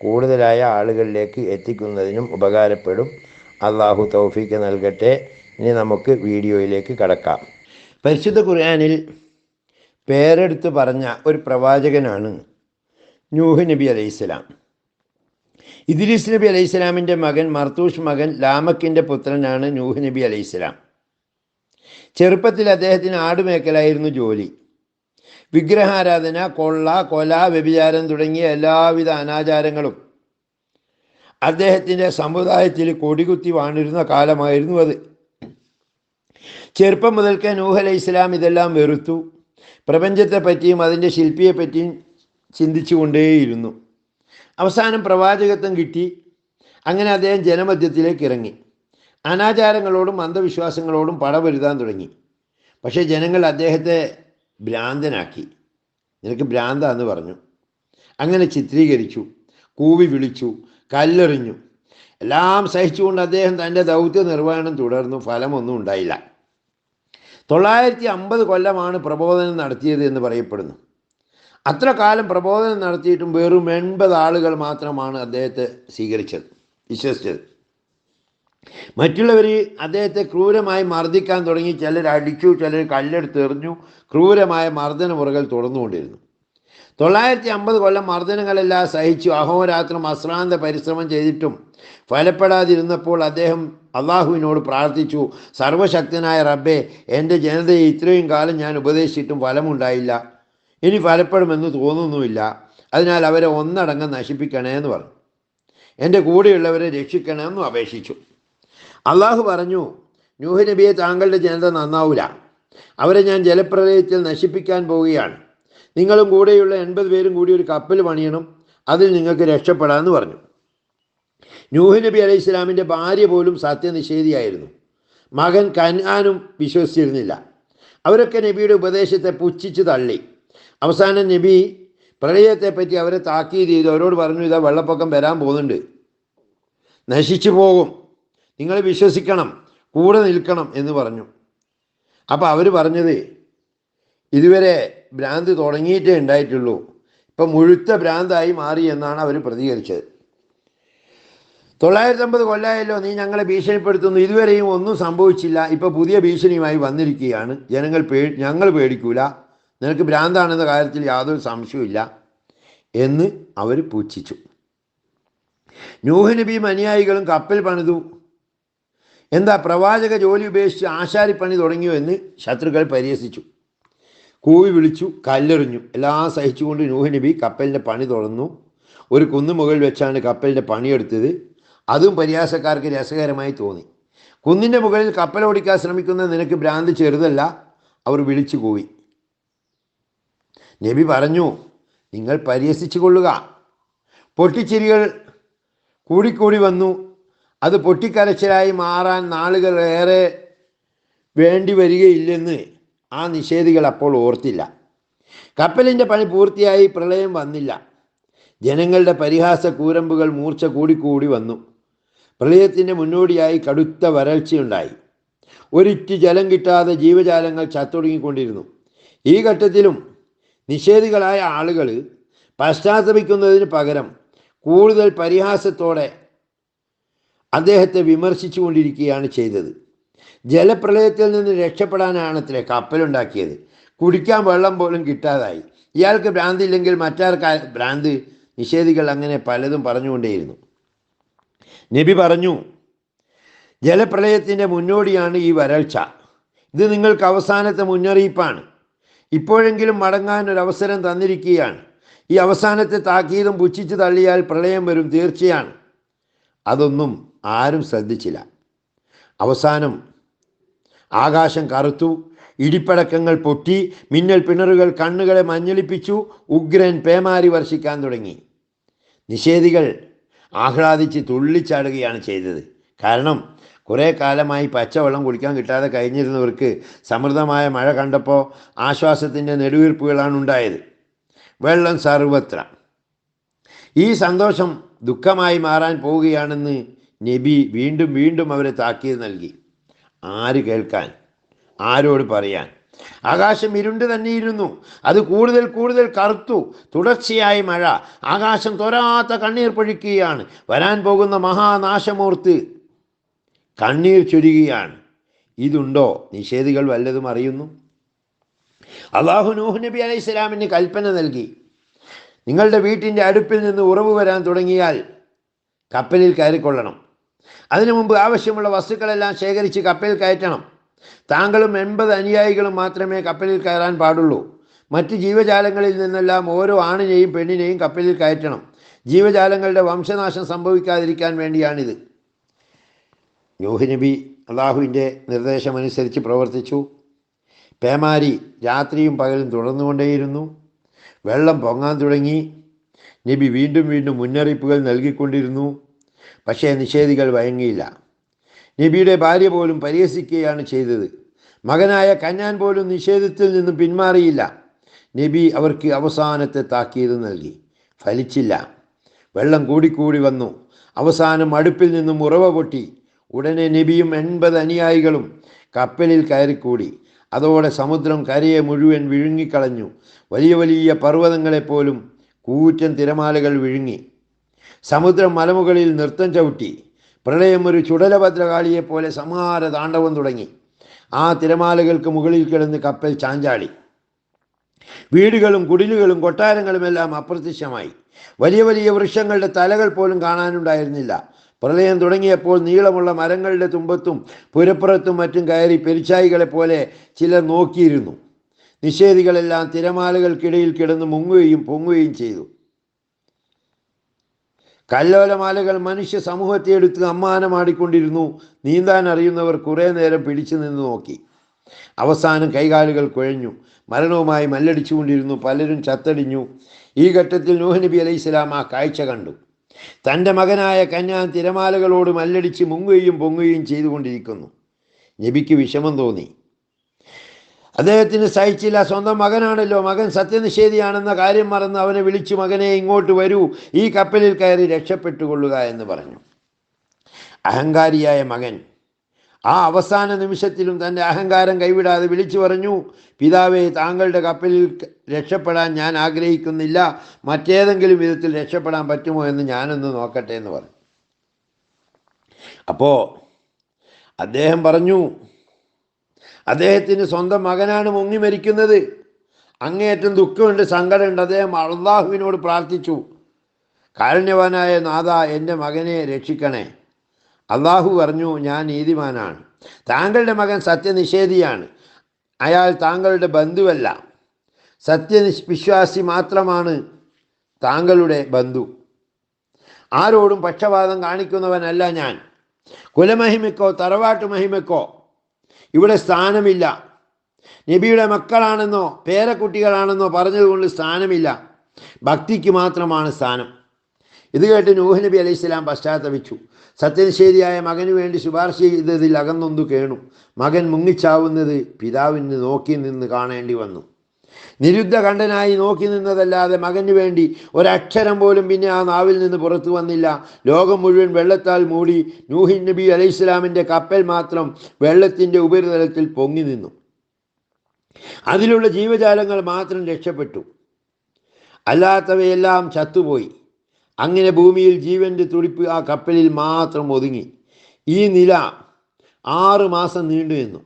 കൂടുതലായ ആളുകളിലേക്ക് എത്തിക്കുന്നതിനും ഉപകാരപ്പെടും. അള്ളാഹു തൗഫീക്ക് നൽകട്ടെ. ഇനി നമുക്ക് വീഡിയോയിലേക്ക് കടക്കാം. പരിശുദ്ധ ഖുർആാനിൽ പേരെടുത്ത് പറഞ്ഞ ഒരു പ്രവാചകനാണ് നൂഹ് നബി അലൈഹിസ്സലാം ഇദ്രീസ് നബി അലൈഹിസ്സലാമിന്റെ മകൻ മർത്തൂഷ് മകൻ ലാമക്കിന്റെ പുത്രനാണ് നൂഹ് നബി അലൈഹിസ്സലാം ചെറുപ്പത്തിൽ അദ്ദേഹത്തിന് ആടുമേക്കലായിരുന്നു ജോലി. വിഗ്രഹാരാധന കൊള്ള കൊല വ്യഭിചാരം തുടങ്ങിയ എല്ലാവിധ അനാചാരങ്ങളും അദ്ദേഹത്തിന്റെ സമുദായത്തിൽ കൊടികുത്തി വാണിരുന്ന കാലമായിരുന്നു അത്. ചെറുപ്പം മുതൽക്ക് നൂഹ് അലൈഹി ഇസ്ലാം ഇതെല്ലാം വെറുത്തു. പ്രപഞ്ചത്തെ പറ്റിയും അതിന്റെ ശില്പിയെ പറ്റിയും ചിന്തിച്ചു കൊണ്ടേയിരുന്നു അവസാനം പ്രവാചകത്വം കിട്ടി. അങ്ങനെ അദ്ദേഹം ജനമധ്യത്തിലേക്ക് ഇറങ്ങി. അനാചാരങ്ങളോടും അന്ധവിശ്വാസങ്ങളോടും പടവരുതാൻ തുടങ്ങി. പക്ഷേ ജനങ്ങൾ അദ്ദേഹത്തെ ഭ്രാന്തനാക്കി. നിനക്ക് ഭ്രാന്താന്ന് പറഞ്ഞു. അങ്ങനെ ചിത്രീകരിച്ചു. കൂവി വിളിച്ചു. കല്ലെറിഞ്ഞു. എല്ലാം സഹിച്ചുകൊണ്ട് അദ്ദേഹം തന്റെ ദൗത്യ നിർവഹണം തുടർന്നു. ഫലമൊന്നും ഉണ്ടായില്ല. തൊള്ളായിരത്തി അമ്പത് കൊല്ലമാണ് പ്രബോധനം നടത്തിയത് എന്ന് പറയപ്പെടുന്നു. അത്ര കാലം പ്രബോധനം നടത്തിയിട്ടും വെറും എൺപത് ആളുകൾ മാത്രമാണ് അദ്ദേഹത്തെ സ്വീകരിച്ചത് വിശ്വസിച്ചത്. മറ്റുള്ളവർ അദ്ദേഹത്തെ ക്രൂരമായി മർദ്ദിക്കാൻ തുടങ്ങി. ചിലർ അടിച്ചു ചിലർ കല്ലെടുത്ത് എറിഞ്ഞു. ക്രൂരമായ മർദ്ദന മുറകൾ തുടർന്നുകൊണ്ടിരുന്നു. തൊള്ളായിരത്തി അമ്പത് കൊല്ലം മർദ്ദനങ്ങളെല്ലാം സഹിച്ചു. അഹോരാത്രം അശ്രാന്ത പരിശ്രമം ചെയ്തിട്ടും ഫലപ്പെടാതിരുന്നപ്പോൾ അദ്ദേഹം അള്ളാഹുവിനോട് പ്രാർത്ഥിച്ചു സർവശക്തനായ റബ്ബെ എന്റെ ജനതയെ ഇത്രയും കാലം ഞാൻ ഉപദേശിച്ചിട്ടും ഫലമുണ്ടായില്ല. ഇനി ഫലപ്പെടുമെന്ന് തോന്നുന്നുമില്ല. അതിനാൽ അവരെ ഒന്നടങ്കം നശിപ്പിക്കണേ എന്ന് പറഞ്ഞു. എന്റെ കൂടെയുള്ളവരെ രക്ഷിക്കണമെന്നും അപേക്ഷിച്ചു. അള്ളാഹു പറഞ്ഞു നൂഹ് നബിയെ താങ്കളുടെ ജനത നന്നാവൂല. അവരെ ഞാൻ ജലപ്രളയത്തിൽ നശിപ്പിക്കാൻ പോവുകയാണ്. നിങ്ങളും കൂടെയുള്ള എൺപത് പേരും കൂടി ഒരു കപ്പൽ പണിയണം അതിൽ നിങ്ങൾക്ക് രക്ഷപ്പെടാമെന്ന് പറഞ്ഞു. നൂഹ് നബി അലൈഹി ഇസ്ലാമിന്റെ ഭാര്യ പോലും സത്യനിഷേധിയായിരുന്നു. മകൻ കൻആനും വിശ്വസിച്ചിരുന്നില്ല. അവരൊക്കെ നബിയുടെ ഉപദേശത്തെ പുച്ഛിച്ച് തള്ളി. അവസാനം നബി പ്രളയത്തെപ്പറ്റി അവരെ താക്കീത് ചെയ്തു. അവരോട് പറഞ്ഞു ഇതാ വെള്ളപ്പൊക്കം വരാൻ പോകുന്നുണ്ട്. നശിച്ചു പോകും. നിങ്ങൾ വിശ്വസിക്കണം കൂടെ നിൽക്കണം എന്ന് പറഞ്ഞു. അപ്പോൾ അവർ പറഞ്ഞത് ഇതുവരെ ഭ്രാന്ത് തുടങ്ങിയിട്ടേ ഉണ്ടായിട്ടുള്ളൂ. ഇപ്പം മുഴുത്ത ഭ്രാന്തായി മാറി എന്നാണ് അവർ പ്രതികരിച്ചത്. തൊള്ളായിരത്തമ്പത് കൊല്ലായല്ലോ നീ ഞങ്ങളെ ഭീഷണിപ്പെടുത്തുന്നു. ഇതുവരെയും ഒന്നും സംഭവിച്ചില്ല. ഇപ്പോൾ പുതിയ ഭീഷണിയുമായി വന്നിരിക്കുകയാണ്. ജനങ്ങൾ പേ ഞങ്ങൾ പേടിക്കൂല. നിനക്ക് ഭ്രാന്താണെന്ന കാര്യത്തിൽ യാതൊരു സംശയവുമില്ല എന്ന് അവർ പൂച്ഛിച്ചു. നൂഹ് നബിയും അനുയായികളും കപ്പൽ പണിതു. എന്താ പ്രവാചക ജോലി ഉപേക്ഷിച്ച് ആശാരിപ്പണി തുടങ്ങിയോ എന്ന് ശത്രുക്കൾ പരിഹസിച്ചു. കൂവി വിളിച്ചു കല്ലെറിഞ്ഞു. എല്ലാം സഹിച്ചുകൊണ്ട് നൂഹ് നബി കപ്പലിന്റെ പണി തുടർന്നു. ഒരു കുന്നുമുകളിൽ വെച്ചാണ് കപ്പലിന്റെ പണിയെടുത്തത്. അതും പരിഹാസക്കാർക്ക് രസകരമായി തോന്നി. കുന്നിന്റെ മുകളിൽ കപ്പൽ ഓടിക്കാൻ ശ്രമിക്കുന്ന നിനക്ക് ഭ്രാന്ത് ചെറുതല്ല. അവർ വിളിച്ചു കൂവി. നബി പറഞ്ഞു നിങ്ങൾ പരിഹസിച്ചു കൊള്ളുക. പൊട്ടിച്ചിരികൾ കൂടിക്കൂടി വന്നു. അത് പൊട്ടിക്കരച്ചിലായി മാറാൻ നാളുകൾ ഏറെ വേണ്ടി വരികയില്ലെന്ന് ആ നിഷേധികൾ അപ്പോൾ ഓർത്തില്ല. കപ്പലിന്റെ പണി പൂർത്തിയായി പ്രളയം വന്നില്ല. ജനങ്ങളുടെ പരിഹാസ കൂരമ്പുകൾ മൂർച്ച കൂടിക്കൂടി വന്നു. പ്രളയത്തിന്റെ മുന്നോടിയായി കടുത്ത വരൾച്ചയുണ്ടായി. ഒരിറ്റ് ജലം കിട്ടാതെ ജീവജാലങ്ങൾ ചത്തൊടുങ്ങിക്കൊണ്ടിരുന്നു. ഈ ഘട്ടത്തിലും നിഷേധികളായ ആളുകൾ പശ്ചാത്തപിക്കുന്നതിന് പകരം കൂടുതൽ പരിഹാസത്തോടെ അദ്ദേഹത്തെ വിമർശിച്ചു കൊണ്ടിരിക്കുകയാണ് ചെയ്തത്. ജലപ്രളയത്തിൽ നിന്ന് രക്ഷപ്പെടാനാണ് രക്ഷപ്പെടാനാണത്രേ കപ്പലുണ്ടാക്കിയത്. കുടിക്കാൻ വെള്ളം പോലും കിട്ടാതായി. ഇയാൾക്ക് ഭ്രാന്തില്ലെങ്കിൽ മറ്റാർക്ക് ഭ്രാന്ത്? നിഷേധികൾ അങ്ങനെ പലതും പറഞ്ഞുകൊണ്ടേയിരുന്നു. നബി പറഞ്ഞു ജലപ്രളയത്തിന്റെ മുന്നോടിയാണ് ഈ വരൾച്ച. ഇത് നിങ്ങൾക്ക് അവസാനത്തെ മുന്നറിയിപ്പാണ്. ഇപ്പോഴെങ്കിലും മടങ്ങാൻ ഒരു അവസരം തന്നിരിക്കുകയാണ്. ഈ അവസാനത്തെ താക്കീതും പുച്ഛിച്ച് തള്ളിയാൽ പ്രളയം വരും തീർച്ചയാണ്. അതൊന്നും ആരും ശ്രദ്ധിച്ചില്ല. അവസാനം ആകാശം കറുത്തു ഇടിപ്പടക്കങ്ങൾ പൊട്ടി മിന്നൽ പിണറുകൾ കണ്ണുകളെ മഞ്ഞളിപ്പിച്ചു ഉഗ്രൻ പേമാരി വർഷിക്കാൻ തുടങ്ങി. നിഷേധികൾ ആഹ്ലാദിച്ച് തുള്ളിച്ചാടുകയാണ് ചെയ്തത്. കാരണം കുറേ കാലമായി പച്ചവെള്ളം കുടിക്കാൻ കിട്ടാതെ കഴിഞ്ഞിരുന്നവർക്ക് സമൃദ്ധമായ മഴ കണ്ടപ്പോൾ ആശ്വാസത്തിന്റെ നെടുവീർപ്പുകളാണ് ഉണ്ടായത്. വെള്ളം സർവത്ര. ഈ സന്തോഷം ദുഃഖമായി മാറാൻ പോവുകയാണെന്ന് നബി വീണ്ടും വീണ്ടും അവരെ താക്കീത് നൽകി. ആര് കേൾക്കാൻ? ആരോട് പറയാൻ? ആകാശം ഇരുണ്ട് തന്നെയിരുന്നു. അത് കൂടുതൽ കൂടുതൽ കറുത്തു. തുടർച്ചയായി മഴ. ആകാശം തൊരാത്ത കണ്ണീർ പൊഴിക്കുകയാണ്. വരാൻ പോകുന്ന മഹാനാശമൂർത്തി കണ്ണീർ ചൊരിയുകയാണ് ഇതുണ്ടോ? നിഷേധികൾ വല്ലതും അറിയുന്നു? അള്ളാഹു നൂഹ് നബി അലൈഹി സ്വലാമിന് കൽപ്പന നൽകി. നിങ്ങളുടെ വീട്ടിന്റെ അടുപ്പിൽ നിന്ന് ഉറവ് വരാൻ തുടങ്ങിയാൽ കപ്പലിൽ കയറിക്കൊള്ളണം. അതിനു മുമ്പ് ആവശ്യമുള്ള വസ്തുക്കളെല്ലാം ശേഖരിച്ച് കപ്പലിൽ കയറ്റണം. താങ്കളും എൺപത് അനുയായികളും മാത്രമേ കപ്പലിൽ കയറാൻ പാടുള്ളൂ. മറ്റ് ജീവജാലങ്ങളിൽ നിന്നെല്ലാം ഓരോ ആണിനെയും പെണ്ണിനെയും കപ്പലിൽ കയറ്റണം. ജീവജാലങ്ങളുടെ വംശനാശം സംഭവിക്കാതിരിക്കാൻ വേണ്ടിയാണിത്. യോഹിനബി അള്ളാഹുവിന്റെ നിർദ്ദേശമനുസരിച്ച് പ്രവർത്തിച്ചു. പേമാരി രാത്രിയും പകലും തുടർന്നുകൊണ്ടേയിരുന്നു. വെള്ളം പൊങ്ങാൻ തുടങ്ങി. നബി വീണ്ടും വീണ്ടും മുന്നറിയിപ്പുകൾ നൽകിക്കൊണ്ടിരുന്നു. പക്ഷേ നിഷേധികൾ വഴങ്ങിയില്ല. നബിയുടെ ഭാര്യ പോലും പരിഹസിക്കുകയാണ് ചെയ്തത്. മകനായ കന്നാൻ പോലും നിഷേധത്തിൽ നിന്നും പിന്മാറിയില്ല. നബി അവർക്ക് അവസാനത്തെ താക്കീത് നൽകി. ഫലിച്ചില്ല. വെള്ളം കൂടിക്കൂടി വന്നു. അവസാനം അടുപ്പിൽ നിന്നും ഉറവ പൊട്ടി. ഉടനെ നബിയും എൺപത് അനുയായികളും കപ്പലിൽ കയറിക്കൂടി. അതോടെ സമുദ്രം കരയെ മുഴുവൻ വിഴുങ്ങിക്കളഞ്ഞു. വലിയ വലിയ പർവതങ്ങളെപ്പോലും കൂറ്റൻ തിരമാലകൾ വിഴുങ്ങി. സമുദ്രം മലമുകളിൽ നൃത്തം ചവിട്ടി. പ്രളയം ഒരു ചുടലഭദ്രകാളിയെപ്പോലെ സംഹാര താണ്ഡവം തുടങ്ങി. ആ തിരമാലകൾക്ക് മുകളിൽ കിടന്ന് കപ്പൽ ചാഞ്ചാടി. വീടുകളും കുടിലുകളും കൊട്ടാരങ്ങളുമെല്ലാം അപ്രത്യക്ഷമായി. വലിയ വലിയ വൃക്ഷങ്ങളുടെ തലകൾ പോലും കാണാനുണ്ടായിരുന്നില്ല. പ്രളയം തുടങ്ങിയപ്പോൾ നീളമുള്ള മരങ്ങളുടെ തുമ്പത്തും പുരപ്പുറത്തും മറ്റും കയറി പെരിച്ചായികളെ പോലെ ചിലർ നോക്കിയിരുന്നു. നിഷേധികളെല്ലാം തിരമാലകൾക്കിടയിൽ കിടന്ന് മുങ്ങുകയും പൊങ്ങുകയും ചെയ്തു. കല്ലോലമാലകൾ മനുഷ്യ സമൂഹത്തെ എടുത്ത് അമ്മാനമാടിക്കൊണ്ടിരുന്നു നീന്താൻ അറിയുന്നവർ കുറേ നേരം പിടിച്ചു നിന്ന് നോക്കി. അവസാനം കൈകാലുകൾ കുഴഞ്ഞു. മരണവുമായി മല്ലടിച്ചുകൊണ്ടിരുന്നു. പലരും ചത്തടിഞ്ഞു. ഈ ഘട്ടത്തിൽ നൂഹ് നബി അലൈഹി സ്വലാം ആ കാഴ്ച കണ്ടു. തന്റെ മകനായ കന്യാൻ തിരമാലകളോട് മല്ലടിച്ച് മുങ്ങുകയും പൊങ്ങുകയും ചെയ്തുകൊണ്ടിരിക്കുന്നു. നബിക്ക് വിഷമം തോന്നി. അദ്ദേഹത്തിന് സഹിച്ചില്ല. സ്വന്തം മകനാണല്ലോ. മകൻ സത്യനിഷേധിയാണെന്ന കാര്യം മറന്ന് അവനെ വിളിച്ചു മകനെ ഇങ്ങോട്ട് വരൂ. ഈ കപ്പലിൽ കയറി രക്ഷപ്പെട്ടുകൊള്ളുക എന്ന് പറഞ്ഞു. അഹങ്കാരിയായ മകൻ ആ അവസാന നിമിഷത്തിലും തന്റെ അഹങ്കാരം കൈവിടാതെ വിളിച്ചു പറഞ്ഞു പിതാവേ താങ്കളുടെ കപ്പലിൽ രക്ഷപ്പെടാൻ ഞാൻ ആഗ്രഹിക്കുന്നില്ല. മറ്റേതെങ്കിലും വിധത്തിൽ രക്ഷപ്പെടാൻ പറ്റുമോ എന്ന് ഞാനൊന്ന് നോക്കട്ടെ എന്ന് പറഞ്ഞു. അപ്പോൾ അദ്ദേഹം പറഞ്ഞു അദ്ദേഹത്തിന് സ്വന്തം മകനാണ് മുങ്ങി മരിക്കുന്നത്. അങ്ങേയറ്റം ദുഃഖമുണ്ട് സങ്കടമുണ്ട്. അദ്ദേഹം അള്ളാഹുവിനോട് പ്രാർത്ഥിച്ചു. കാരുണ്യവാനായ നാഥ എന്റെ മകനെ രക്ഷിക്കണേ. അള്ളാഹു പറഞ്ഞു ഞാൻ നീതിമാനാണ്. താങ്കളുടെ മകൻ സത്യനിഷേധിയാണ്. അയാൾ താങ്കളുടെ ബന്ധുവല്ല. സത്യവിശ്വാസി മാത്രമാണ് താങ്കളുടെ ബന്ധു. ആരോടും പക്ഷപാതം കാണിക്കുന്നവനല്ല ഞാൻ. കുലമഹിമയ്ക്കോ തറവാട്ട് മഹിമയ്ക്കോ ഇവിടെ സ്ഥാനമില്ല. നബിയുടെ മക്കളാണെന്നോ പേരക്കുട്ടികളാണെന്നോ പറഞ്ഞതുകൊണ്ട് സ്ഥാനമില്ല. ഭക്തിക്ക് മാത്രമാണ് സ്ഥാനം. ഇത് കേട്ട് നൂഹ് നബി അലൈഹി സ്വലാം പശ്ചാത്തപിച്ചു. സത്യനിഷേധിയായ മകന് വേണ്ടി ശുപാർശ ചെയ്തതിൽ അകന്നൊന്നു കേണു. മകൻ മുങ്ങിച്ചാവുന്നത് പിതാവിന് നോക്കി നിന്ന് കാണേണ്ടി വന്നു. നിരുദ്ധ കണ്ഠനായി നോക്കി നിന്നതല്ലാതെ മകന് വേണ്ടി ഒരക്ഷരം പോലും പിന്നെ ആ നാവിൽ നിന്ന് പുറത്തു വന്നില്ല. ലോകം മുഴുവൻ വെള്ളത്താൽ മൂടി നൂഹിൻ നബി അലൈഹി ഇസ്ലാമിന്റെ കപ്പൽ മാത്രം വെള്ളത്തിന്റെ ഉപരിതലത്തിൽ പൊങ്ങി നിന്നു. അതിലുള്ള ജീവജാലങ്ങൾ മാത്രം രക്ഷപ്പെട്ടു. അല്ലാത്തവയെല്ലാം ചത്തുപോയി. അങ്ങനെ ഭൂമിയിൽ ജീവന്റെ തുടിപ്പ് ആ കപ്പലിൽ മാത്രം ഒതുങ്ങി. ഈ നില ആറ് മാസം നീണ്ടു നിന്നു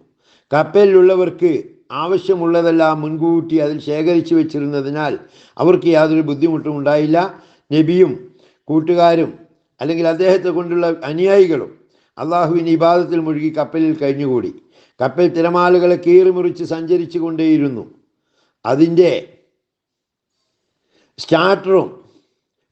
കപ്പലിലുള്ളവർക്ക് ആവശ്യമുള്ളതെല്ലാം മുൻകൂട്ടി അതിൽ ശേഖരിച്ചു വെച്ചിരുന്നതിനാൽ അവർക്ക് യാതൊരു ബുദ്ധിമുട്ടും ഉണ്ടായില്ല. നബിയും കൂട്ടുകാരും അല്ലെങ്കിൽ അദ്ദേഹത്തെ കൊണ്ടുള്ള അനുയായികളും അള്ളാഹുവിന് ഇബാദത്തിൽ മുഴുകി കപ്പലിൽ കഴിഞ്ഞുകൂടി. കപ്പൽ തിരമാലകളെ കീറിമുറിച്ച് സഞ്ചരിച്ചു കൊണ്ടേയിരുന്നു അതിന്റെ സ്റ്റാർട്ടറും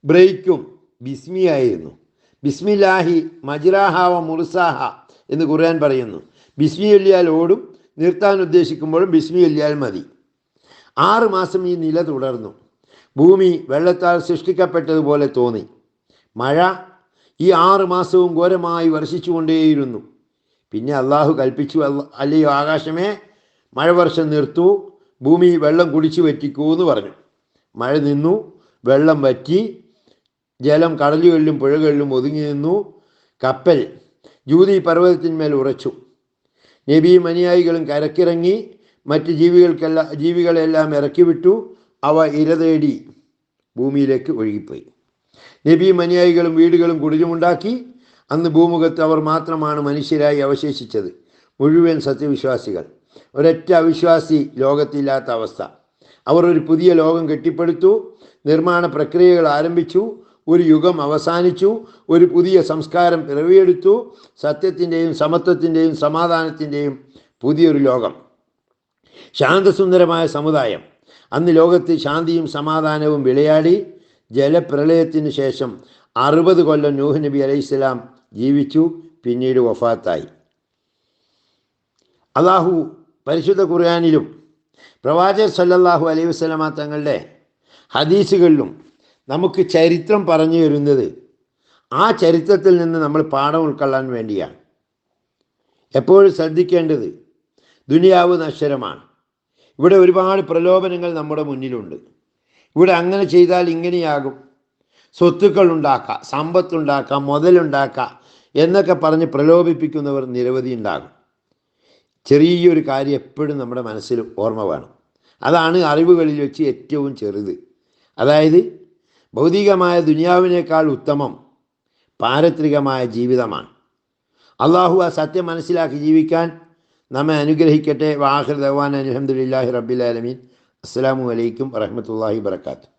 ബ്രേക്കും ബിസ്മിയായിരുന്നു. ബിസ്മില്ലാഹി മജിറാഹാവ മുർസാഹ എന്ന് ഖുർആൻ പറയുന്നു. ബിസ്മി ഓടും നിർത്താൻ ഉദ്ദേശിക്കുമ്പോഴും ബിസ്മി ഇല്ലാൽ മതി. ആറ് മാസം ഈ നില തുടർന്നു. ഭൂമി വെള്ളത്താൽ സൃഷ്ടിക്കപ്പെട്ടതുപോലെ തോന്നി. മഴ ഈ ആറ് മാസവും ഘോരമായി വർഷിച്ചുകൊണ്ടേയിരുന്നു. പിന്നെ അള്ളാഹു കൽപ്പിച്ചു അല്ല അല്ലയോ ആകാശമേ മഴ വർഷം നിർത്തൂ ഭൂമി വെള്ളം കുടിച്ചു വറ്റിക്കൂ എന്ന് പറഞ്ഞു. മഴ നിന്നു വെള്ളം വറ്റി ജലം കടലുകളിലും പുഴകളിലും ഒതുങ്ങി നിന്നു കപ്പൽ ജൂതി പർവതത്തിന്മേൽ ഉറച്ചു. നബിയും അനുയായികളും കരക്കിറങ്ങി മറ്റ് ജീവികൾക്കെല്ലാം ജീവികളെല്ലാം ഇറക്കി വിട്ടു അവ ഇരതേടി ഭൂമിയിലേക്ക് ഒഴുകിപ്പോയി. നബിയും അനുയായികളും വീടുകളും കുടിലുമുണ്ടാക്കി. അന്ന് ഭൂമുഖത്ത് അവർ മാത്രമാണ് മനുഷ്യരായി അവശേഷിച്ചത്. മുഴുവൻ സത്യവിശ്വാസികൾ. ഒരൊറ്റ അവിശ്വാസി ലോകത്തില്ലാത്ത അവസ്ഥ. അവർ ഒരു പുതിയ ലോകം കെട്ടിപ്പടുത്തു. നിർമ്മാണ പ്രക്രിയകൾ ആരംഭിച്ചു. ഒരു യുഗം അവസാനിച്ചു ഒരു പുതിയ സംസ്കാരം പിറവിയെടുത്തു സത്യത്തിന്റെയും സമത്വത്തിന്റെയും സമാധാനത്തിന്റെയും പുതിയൊരു ലോകം. ശാന്തസുന്ദരമായ സമുദായം. അന്ന് ലോകത്ത് ശാന്തിയും സമാധാനവും വിളയാടി ജലപ്രളയത്തിന് ശേഷം അറുപത് കൊല്ലം നൂഹ് നബി അലൈഹിസ്സലാം ജീവിച്ചു പിന്നീട് വഫാത്തായി. അള്ളാഹു പരിശുദ്ധ ഖുർആാനിലും പ്രവാചക സല്ലല്ലാഹു അലൈഹി വസ്ലമ തങ്ങളുടെ ഹദീസുകളിലും നമുക്ക് ചരിത്രം പറഞ്ഞു തരുന്നത്. ആ ചരിത്രത്തിൽ നിന്ന് നമ്മൾ പാഠം ഉൾക്കൊള്ളാൻ വേണ്ടിയാണ്. എപ്പോഴും ശ്രദ്ധിക്കേണ്ടത് ദുനിയാവ് നശ്വരമാണ്. ഇവിടെ ഒരുപാട് പ്രലോഭനങ്ങൾ നമ്മുടെ മുന്നിലുണ്ട്. ഇവിടെ അങ്ങനെ ചെയ്താൽ ഇങ്ങനെയാകും. സ്വത്തുക്കൾ ഉണ്ടാക്കാം സമ്പത്തുണ്ടാക്കാം മുതലുണ്ടാക്കാം എന്നൊക്കെ പറഞ്ഞ് പ്രലോഭിപ്പിക്കുന്നവർ നിരവധി ഉണ്ടാകും. ചെറിയൊരു കാര്യം എപ്പോഴും നമ്മുടെ മനസ്സിൽ ഓർമ്മ വേണം. അതാണ് അറിവുകളിൽ വെച്ച് ഏറ്റവും ചെറുത്. അതായത് ഭൗതികമായ ദുനിയാവിനേക്കാൾ ഉത്തമം പാരത്രികമായ ജീവിതമാണ്. അള്ളാഹു ആ സത്യം മനസ്സിലാക്കി ജീവിക്കാൻ നമ്മെ അനുഗ്രഹിക്കട്ടെ. വാഹിർ ദവാൻ അലഹമുല്ലാഹി റബ്ബിലാലമീൻ അസ്സാം വലൈക്കും വറഹമത്തല്ലാഹി വർക്കാത്തു